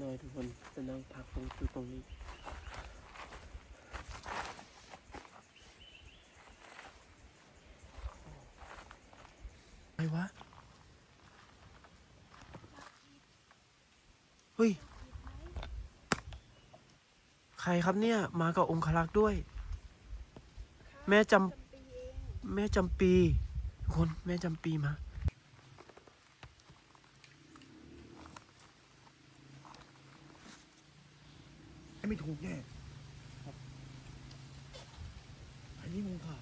หน่อยทุกคนจะนั่งพักตรงจุดตรงนี้อะไรวะ เฮ้ย ใครครับเนี่ย มากับองคลักษ์ด้วย แม่จำแม่จำปีทุกคนแม่จำปีมา ไม่ถูกแน่ครับอันนี้มึงค่ะ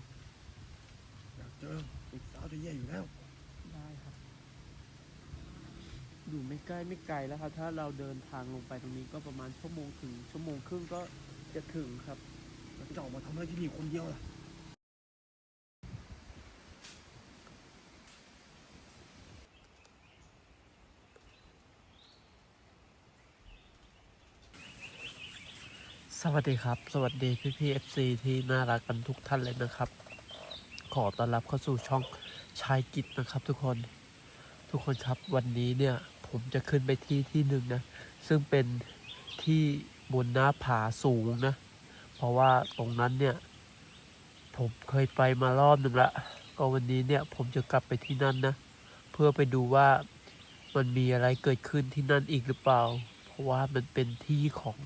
อยากเจอเด็กสาวจะแย่อยู่แล้ว ได้ครับ อยู่ไม่ใกล้ไม่ไกลแล้วครับ ถ้าเราเดินทางลงไปตรงนี้ก็ประมาณชั่วโมงถึงชั่วโมงครึ่งก็จะถึงครับแล้วจะออกมาทำอะไรที่นี่คนเดียวล่ะ สวัสดีครับ สวัสดีพี่พี่เอฟซีที่น่ารักกันทุกท่านเลยนะครับ ขอต้อนรับเข้าสู่ช่องชายกิจนะครับทุกคนทุกคนครับวันนี้เนี่ยผมจะขึ้นไปที่ที่หนึ่งนะ ซึ่งเป็นที่บนหน้าผาสูงนะ เพราะว่าตรงนั้นเนี่ย ผมเคยไปมารอบหนึ่งละก็วันนี้เนี่ยผมจะกลับไปที่นั่นนะ เพื่อไปดูว่ามันมีอะไรเกิดขึ้นที่นั่นอีกหรือเปล่า เพราะว่ามันเป็นที่ของ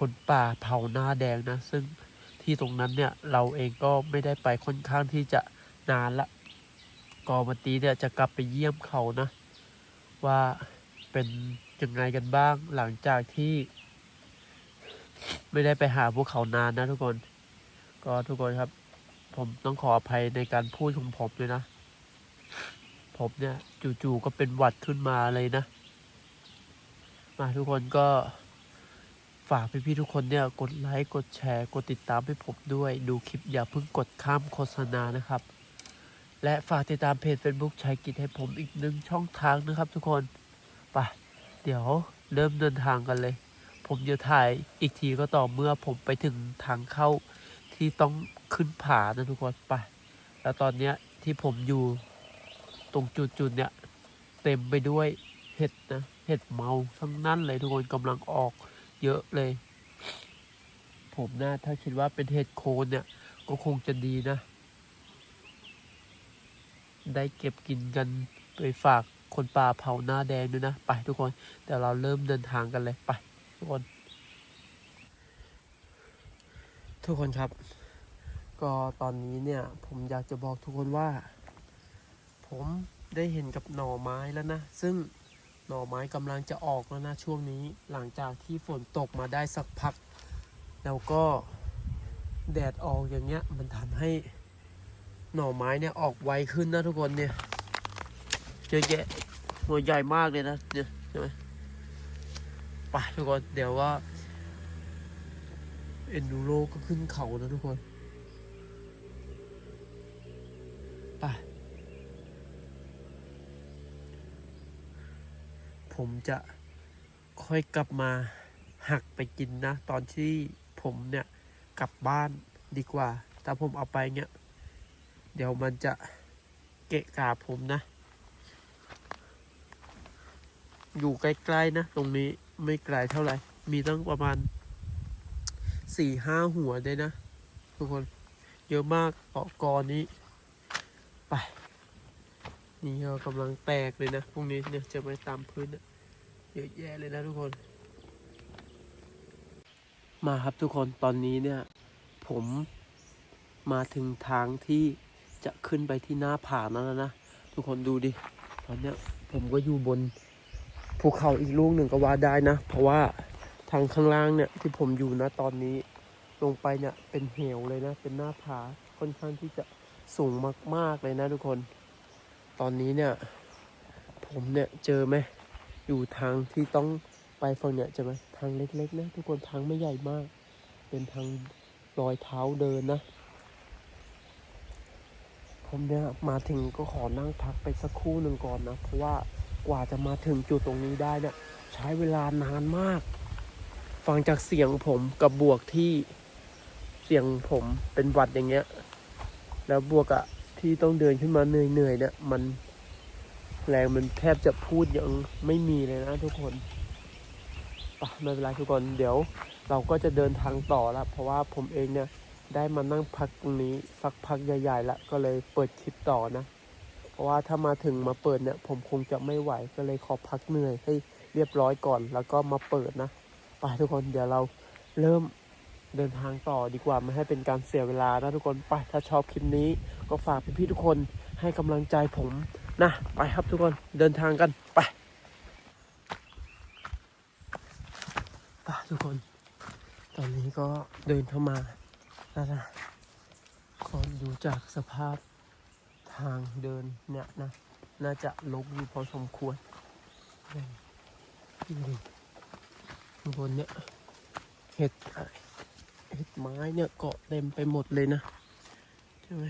คนป่าเผาหน้าแดงนะ ซึ่งที่ตรงนั้นเนี่ยเราเองก็ไม่ได้ไปค่อนข้างที่จะนานละก็วันนี้เนี่ยจะกลับไปเยี่ยมเขานะ ว่าเป็นยังไงกันบ้างหลังจากที่ ไม่ได้ไปหาพวกเขานานนะทุกคน ก็ทุกคนครับ ผมต้องขออภัยในการพูดของผมเลยนะ ผมเนี่ยจู่ๆก็เป็นหวัดขึ้นมาเลยนะ มาทุกคนก็ ฝากพี่ๆทุกคนเนี่ยกดไลค์กดแชร์กดติดตามให้ผมด้วย ดูคลิปอย่าเพิ่งกดข้ามโฆษณานะครับ และฝากติดตามเพจ Facebook ชายกิจให้ผมอีกหนึ่งช่องทางนะครับทุกคนไปเดี๋ยวเริ่มเดินทางกันเลย ผมจะถ่ายอีกทีก็ต่อเมื่อผมไปถึงทางเข้าที่ต้องขึ้นผานะทุกคนไปแล้วตอนเนี้ยที่ผมอยู่ตรงจุดๆเนี่ยเต็มไปด้วยเห็ดนะเห็ดเมาทั้งนั้นเลยทุกคนกำลังออก เยอะเลย ผมนะถ้าคิดว่าเป็นเห็ดโคนเนี่ย ก็คงจะดีนะ ได้เก็บกินกันไปฝากคนป่าเผาหน้าแดงด้วยนะ ไปทุกคนเดี๋ยวเราเริ่มเดินทางกันเลยไปทุกคน ทุกคนครับ ก็ตอนนี้เนี่ย ผมอยากจะบอกทุกคนว่า ผมได้เห็นกับหน่อไม้แล้วนะ ซึ่ง หน่อไม้กำลังจะออกแล้วนะช่วงนี้หลังจากที่ฝนตกมาได้สักพัก แล้วก็แดดออกอย่างเงี้ยมันทำให้หน่อไม้เนี่ยออกไวขึ้นนะทุกคนเนี่ยเยอะแยะหัวใหญ่มากเลยนะเนี่ยใช่ไหมไปทุกคนเดี๋ยวว่าเอ็นดูโรก็ขึ้นเขานะทุกคน ผมจะค่อยกลับมาหักไปกินนะ ตอนที่ผมเนี่ยกลับบ้านดีกว่า ถ้าผมเอาไปเนี่ย เดี๋ยวมันจะเกะกะผมนะ อยู่ใกล้ๆนะ ตรงนี้ไม่ไกลเท่าไหร่ มีตั้งประมาณสี่ห้าหัวได้นะ ทุกคนเยอะมากเกาะกอนี้ ไป นี่ก็กำลังแตกเลยนะ พวกนี้เนี่ยจะไปตามพื้นนะ เยอะแยะเลยนะทุกคน มาครับทุกคนตอนนี้เนี่ย ผมมาถึงทางที่จะขึ้นไปที่หน้าผานั่นแล้วนะ ทุกคนดูดิ ตอนเนี้ยผมก็อยู่บนภูเขาอีกลูกหนึ่งก็ว่าได้นะ เพราะว่าทางข้างล่างเนี่ยที่ผมอยู่นะตอนนี้ลงไปเนี่ยเป็นเหวเลยนะ เป็นหน้าผาค่อนข้างที่จะสูงมาก ๆ เลยนะทุกคน ตอนนี้เนี่ย ผมเนี่ยเจอไหม อยู่ทางที่ต้องไปฝั่งเนี่ยจะไหมทางเล็กๆนะทุกคนทางไม่ใหญ่มาก เป็นทางรอยเท้าเดินนะ ผมเนี่ยมาถึงก็ขอนั่งพักไปสักครู่หนึ่งก่อนนะ เพราะว่ากว่าจะมาถึงจุดตรงนี้ได้เนี่ยใช้เวลานานมาก ฟังจากเสียงผมกับบวกที่เสียงผมเป็นหวัดอย่างเงี้ย แล้วบวกอะที่ต้องเดินขึ้นมาเหนื่อยๆเนี่ยมัน แรงมันแทบจะพูดยังไม่มีเลยนะทุกคนปะไม่เป็นไรทุกคนเดี๋ยวเราก็จะเดินทางต่อแล้วเพราะว่าผมเองเนี่ยได้มานั่งพักตรงนี้สักพักใหญ่ๆล้วก็เลยเปิดคลิปต่อนะ เพราะว่าถ้ามาถึงมาเปิดเนี่ย ผมคงจะไม่ไหวก็เลยขอพักเหนื่อยให้เรียบร้อยก่อนแล้วก็มาเปิดนะไปทุกคนเดี๋ยวเราเริ่มเดินทางต่อดีกว่าไม่ให้เป็นการเสียเวลานะทุกคนไปถ้าชอบคลิปนี้ก็ฝากพี่ๆทุกคนให้กำลังใจผม นะไปครับทุกคนเดินทางกันไปไปทุกคน ตอนนี้ก็เดินเข้ามาแล้วนะก็ดูจากสภาพทางเดินเนี่ยนะน่าจะลกอยู่พอสมควรนี่ดูข้างบนเนี่ยเห็ดอะไรเห็ดไม้เนี่ยเกาะเต็มไปหมดเลยนะใช่ไหม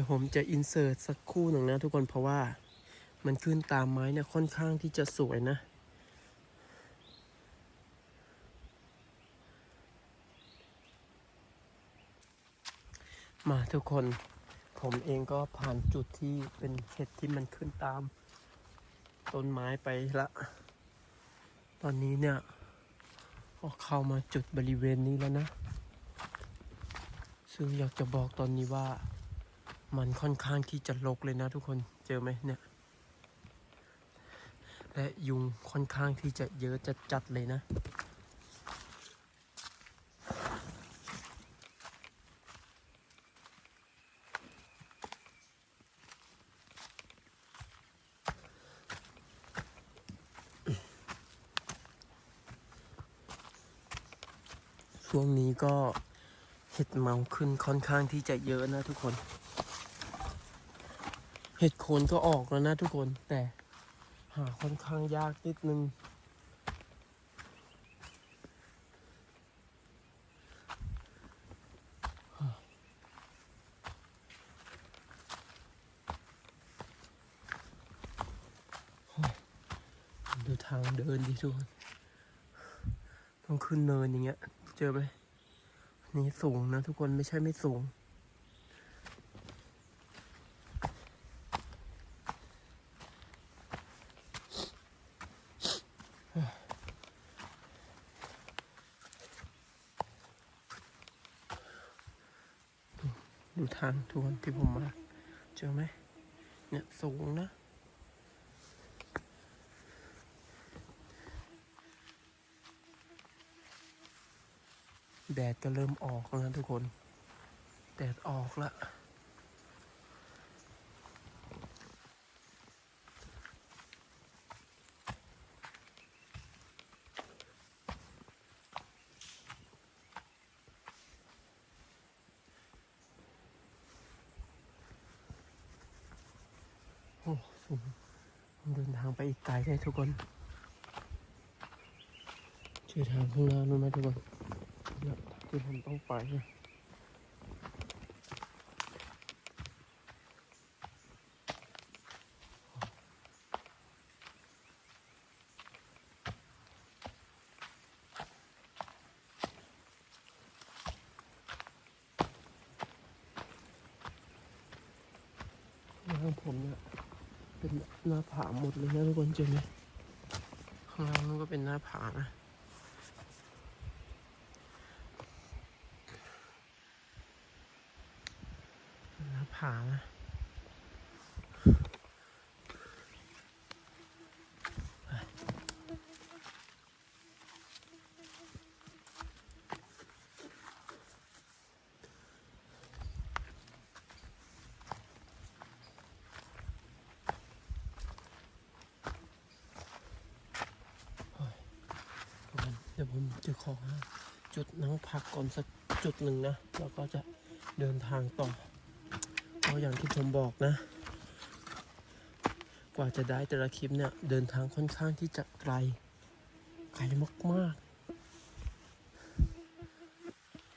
ดี๋ยวผมจะอินเสิร์ตสักคู่หนึ่งนะทุกคนเพราะว่ามันขึ้นตามไม้เนี่ยค่อนข้างที่จะสวยนะ มาทุกคนผมเองก็ผ่านจุดที่เป็นเห็ดที่มันขึ้นตาม ต้นไม้ไปละ ตอนนี้เนี่ยก็เข้ามาจุดบริเวณนี้แล้วนะ ซึ่งอยากจะบอกตอนนี้ว่า มันค่อนข้างที่จะรกเลยนะทุกคนเจอไหมเนี่ย และยุงค่อนข้างที่จะเยอะจัดๆเลยนะช่วงนี้ก็เห็ดเมาขึ้นค่อนข้างที่จะเยอะนะทุกคน เห็ดโคนก็ออกแล้วนะทุกคนแต่หาค่อนข้างยากนิดนึง ดูทางเดินดิทุกคนต้องขึ้นเนินอย่างเงี้ย เจอไหมนี่สูงนะทุกคนไม่ใช่ไม่สูง ดู ทางทวนที่ผมมา เจอไหม เนี่ยสูงนะ แดดก็เริ่มออกแล้วนะทุกคน แดดออกละโอ้สูงเดินทางไปอีกไกลเลย ทุกคนเจอทางข้างหน้านู้นไหมทุกคนเนี่ยที่ผมต้องไปข้างางผมเนี่ยเป็นหน้าผาหมดเลยนะทุกคนเจอไหม ข้างล่างนู้นก็เป็นหน้าผานะ หน้าผานะเดี๋ยว ผมจะขอจุดนั่งพักก่อนสักจุดหนึ่งนะ แล้วก็จะเดินทางต่อเพราะอย่างที่ผมบอกนะ กว่าจะได้แต่ละคลิปเนี่ย เดินทางค่อนข้างที่จะไกล ไกลมากๆ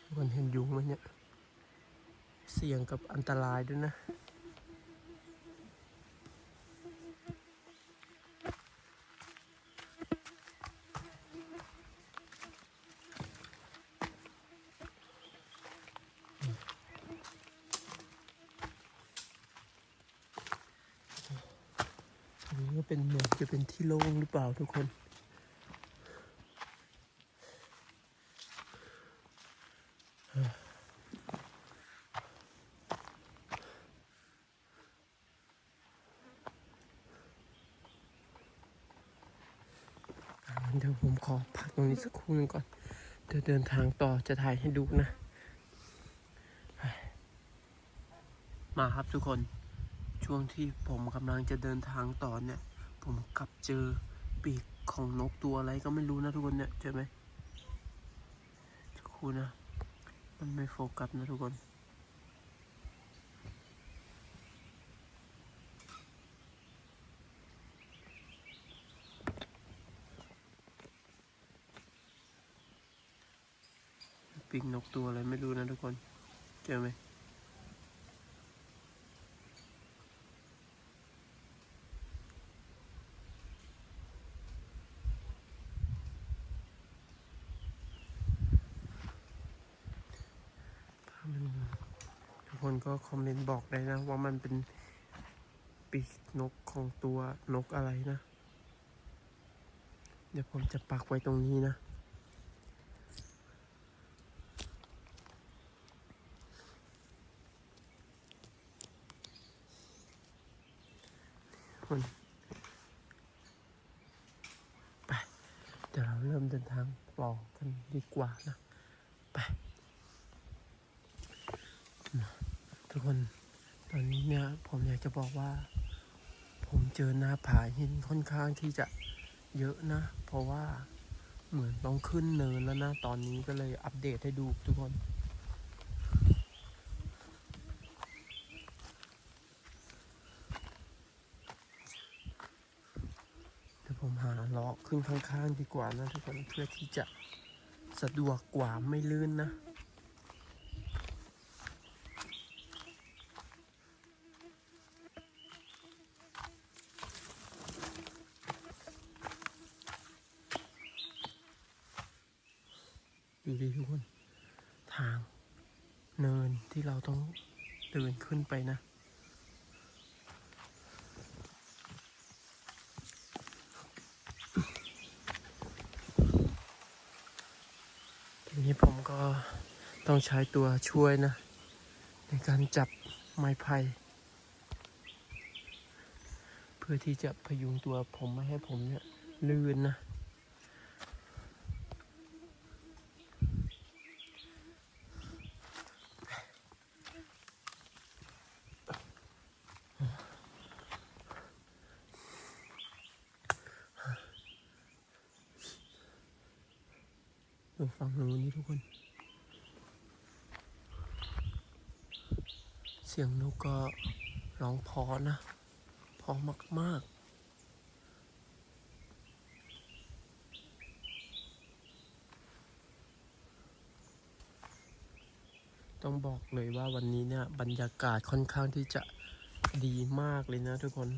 ทุกคนเห็นยุงไหมเนี่ย เสี่ยงกับอันตรายด้วยนะ นี้ก็เป็นเหมือนจะเป็นที่โล่งหรือเปล่าทุกคน เดี๋ยวผมขอพักตรงนี้สักครู่หนึงก่อน เดี๋ยวเดินทางต่อจะถ่ายให้ดูนะ มาครับทุกคนช่วงที่ผมกำลังจะเดินทางต่อเนี่ย ผมกลับเจอปีกของนกตัวอะไรก็ไม่รู้นะทุกคนเนี่ยเจอไหมคูนะ มันไม่โฟกัสนะทุกคนปีกนกตัวอะไรไม่รู้นะทุกคน เจอไหม ถ้ามันทุก คนก็คอมเมนต์บอกได้นะ ว่ามันเป็นปีกนกของตัวนกอะไรนะ เดี๋ยวผมจะปักไว้ตรงนี้นะ คนไปเดี๋ยวเราเริ่มเดินทางปลอกันดีกว่านะ ไป ทุกคน ตอนนี้เนี่ย ผมอยาก จะบอกว่า ผมเจอหน้าผาหินค่อนข้างที่จะเยอะนะ เพราะว่าเหมือนต้องขึ้นเนินแล้วนะ ตอนนี้ก็เลยอัปเดตให้ดูทุกคนเดี๋ยวผมหาล้อขึ้นข้างๆดีกว่านะทุกคนเพื่อที่จะสะดวกกว่าไม่ลื่นนะ ดูดิทุกคน ทางเนินที่เราต้องเดินขึ้นไปนะ ทีนี้ผมก็ต้องใช้ตัวช่วยนะ ในการจับไม้ไผ่เพื่อที่จะพยุงตัวผมไม่ให้ผมเนี่ยลื่นนะ ดูฝั่งนู้นนี่ทุกคน เสียงนกก็ร้องเพอนะพอมาก ๆต้องบอกเลยว่าวันนี้เนี่ยบรรยากาศค่อนข้างที่จะดีมากเลยนะทุกคน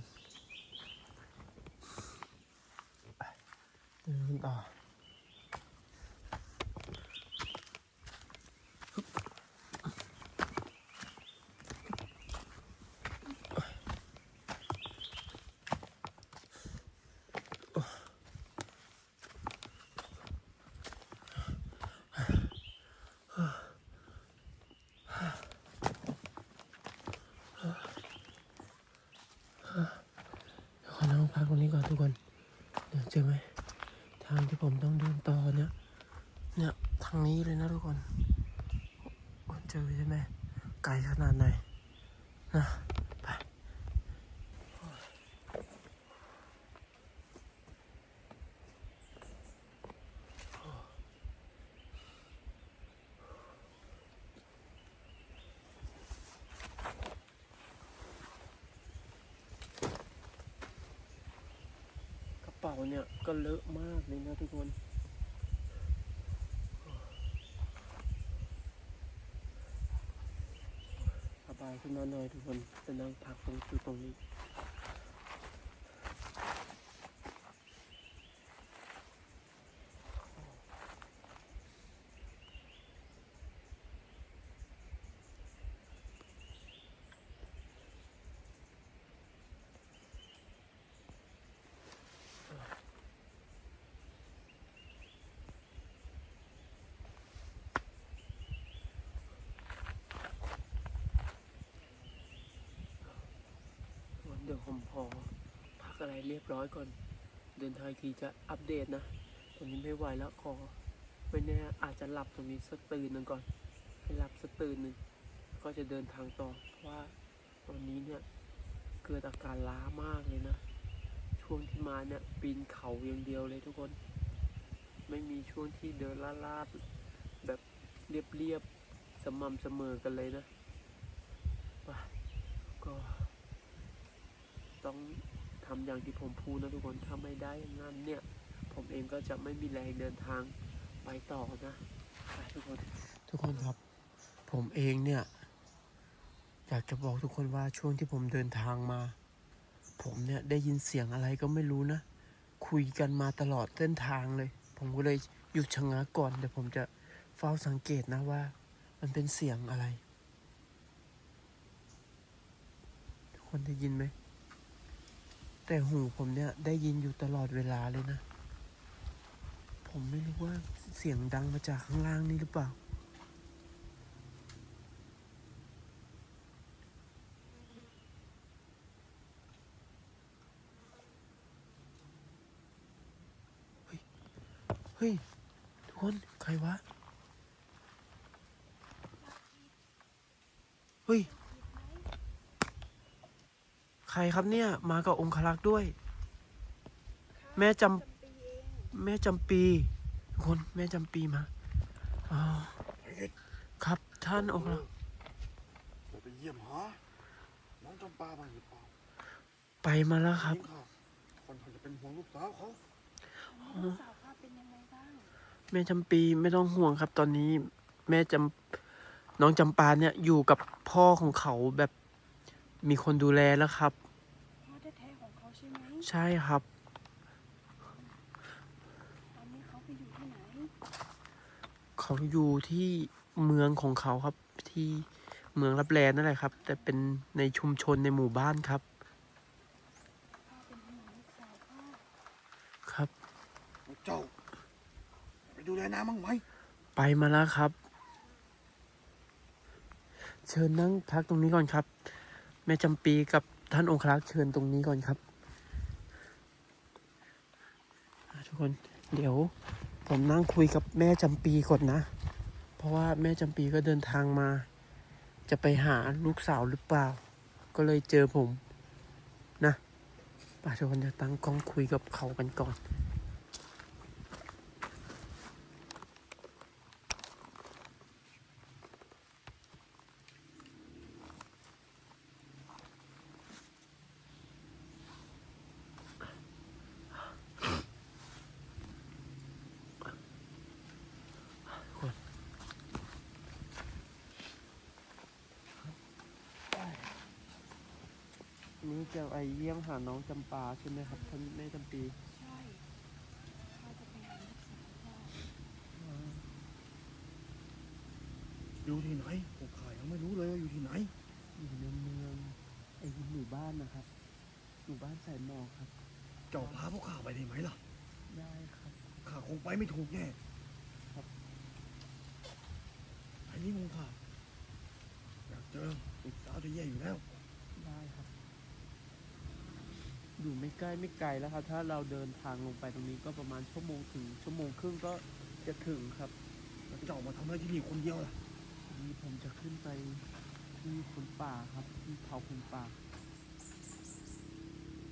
เดินต่อ เดี๋ยวขอนั่งพักตรงนี้ก่อนทุกคน เดี๋ยวเจอไหม ทางที่ผมต้องเดินต่อเนี่ย เนี่ย ทางนี้เลยนะทุกคนโอ้เจอใช่ไหม ไกลขนาดไหน นะ ไป กระ เป๋าเนี่ย ก็เลอะมากเลยนะทุกคนสบายขึ้นมาหน่อยทุกคนจะนั่งพักตรงจุดตรงนี้ ผมพอพักอะไรเรียบร้อยก่อน เดินทางทีจะอัปเดตนะตอนนี้ไม่ไหวแล้วขอไม่แน่อาจจะหลับตรงนี้สักตื่นหนึ่งก่อน ให้หลับสักตื่นหนึ่งก็จะเดินทางต่อเพราะว่าตอนนี้เนี่ยเกิดอาการล้ามากเลยนะ ช่วงที่มาเนี่ยปีนเขาอย่างเดียวเลยทุกคน ไม่มีช่วงที่เดินลาลาดๆแบบเรียบๆสม่ำเสมอกันเลยนะไปก็ ต้องทำอย่างที่ผมพูดนะทุกคนถ้าไม่ได้อย่างนั้นเนี่ย ผมเองก็จะไม่มีแรงเดินทางไปต่อนะไปทุกคนทุกคนครับ ผมเองเนี่ย อยากจะบอกทุกคนว่าช่วงที่ผมเดินทางมา ผมเนี่ยได้ยินเสียงอะไรก็ไม่รู้นะ คุยกันมาตลอดเส้นทางเลย ผมก็เลยหยุดชะงักก่อนเดี๋ยวผมจะเฝ้าสังเกตนะว่า มันเป็นเสียงอะไร ทุกคนได้ยินไหม แต่หูผมเนี่ยได้ยินอยู่ตลอดเวลาเลยนะ ผมไม่รู้ว่าเสียงดังมาจากข้างล่างนี่หรือเปล่า เฮ้ย เฮ้ย ทุกคน ใครวะ เฮ้ย รครับเนี่ย มากับองคลักษ์ด้วย แม่จำแม่จำปีทุกคนแม่จำปีมาอ๋อไอ้เอ็ดครับท่านองคลักษ์เราไปเยี่ยมหาน้องจำปาบ้างหรือเปล่าไปมาแล้วครับจงค่ะคนเขาจะเป็นห่วงลูกสาวเขาลูกสาวข้าเป็นยังไงบ้างแม่จำปีไม่ต้องห่วงครับ ตอนนี้ แม่จำน้องจำปาเนี่ยอยู่กับพ่อของเขาแบบมีคนดูแลแล้วครับ พ่อแท้ๆของเขา ใช่ไหมใช่ครับ ตอนนี้เขาไปอยู่ที่ไหน เขาอยู่ที่เมืองของเขาครับที่เมืองรับแลนั่นแหละครับ แต่เป็นในชุมชนในหมู่บ้านครับข้าเป็นห่วงลูกสาวข้าครับแล้วเจ้า ไปดูแลน้ำบ้างไหม ไปมาแล้วครับ เชิญนั่งพักตรงนี้ก่อนครับ แม่จำปีกับท่านองครักษ์เชิญตรงนี้ก่อนครับอะทุ กคน เดี๋ยวผมนั่งคุยกับแม่จำปีก่อนนะ เพราะว่าแม่จำปีก็เดินทางมา จะไปหาลูกสาวหรือเปล่า ก็เลยเจอผมนะป่าทุกคนจะตั้งกล้องคุยกับเขากันก่อน นี่จะไปเยี่ยมหาน้องจำปาใช่ไหมครับท่านแม่จำปีใช่ข้าจะไปหาลูกสาวข้าอยู่ที่ไหนผมขายยังไม่รู้เลยว่าอยู่ที่ไหนอยู่ในเมืองไอ้หมู่บ้านนะครับหมู่บ้านสายหมอกครับ เจ้าพาพวกข้าไปได้ไหมล่ะ ได้ครับข้าคงไปไม่ถูกแน่ครับไอ้นี่คงข้าอยากเจอลูกสาวจะแย่อยู่แล้ว ได้ครับ อยู่ไม่ใกล้ไม่ไกลแล้วครับ ถ้าเราเดินทางลงไปตรงนี้ก็ประมาณชั่วโมงถึงชั่วโมงครึ่งก็จะถึงครับแล้วเจ้ามาทำอะไรที่นี่คนเดียวล่ะทีนี้ผมจะขึ้นไปที่คนป่าครับที่เผาคนป่า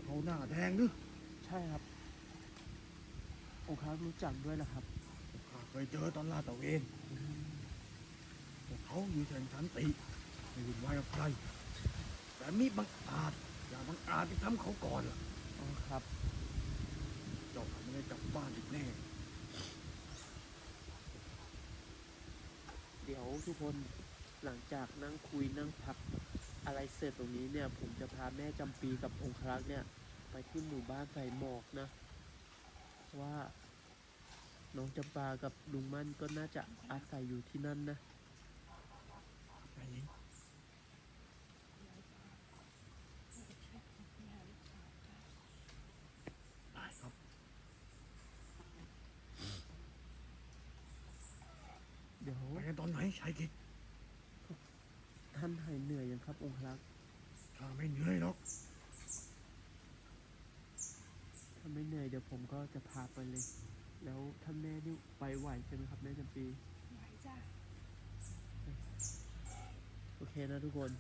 เขาหน้าแดงหรือใช่ครับองค์ครับรู้จักด้วยเหรอครับข้าเคยเจอตอนลาดตระเวนพวกเขาอยู่แสนสันติไม่วุ่นวายกับใครแต่มีบังอาจ อย่าบังอาจไปทำเขาก่อนล่ะอ๋อครับ เจ้าไม่ได้กลับบ้านอีกแน่ เดี๋ยวทุกคนหลังจากนั่งคุยนั่งพักอะไรเสร็จตรงนี้เนี่ย ผมจะพาแม่จำปีกับองครักษ์เนี่ย ไปที่หมู่บ้านใส่หมอกนะเพราะว่าน้องจำปากับลุงมั่นก็น่าจะอาศัยอยู่ที่นั่นนะไอ้หญิง ได้ครับ เดี๋ยว ไปกันตอนไหนชายกิจ ท่านหายเหนื่อยยังครับ องครักษ์ ข้าไม่เหนื่อยหรอก ถ้าไม่เหนื่อยเดี๋ยวผมก็จะพาไปเลย แล้วถ้าแม่นี่ไปไหวใช่ไหมครับแม่จำปี ไหวจ้ะ โอเคนะทุกคน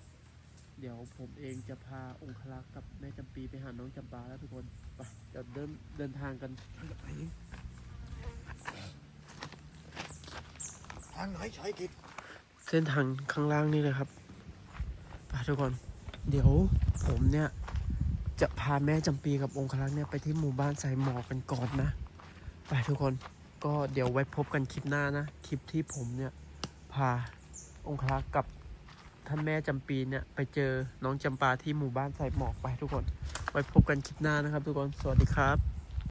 เดี๋ยวผมเองจะพาองคลักษ์กับแม่จำปีไปหาน้องจำปาแล้วทุกคน ไป เดี๋ยวเดินเดินทางกันฉันจะไปเองทางไหนชายกิจ เส้นทางข้างล่างนี่เลยครับ ไปทุกคน เดี๋ยวผมเนี่ย จะพาแม่จำปีกับองคลักษ์เนี่ยไปที่หมู่บ้านสายหมอกกันก่อนนะ ไปทุกคนก็เดี๋ยวไว้พบกันคลิปหน้านะ คลิปที่ผมเนี่ย พาองคลักษ์กับท่านแม่จำปีเนี่ยไปเจอน้องจำปาที่หมู่บ้านสายหมอกไปทุกคน ไว้พบกันคลิปหน้านะครับ ทุกคนสวัสดีครับ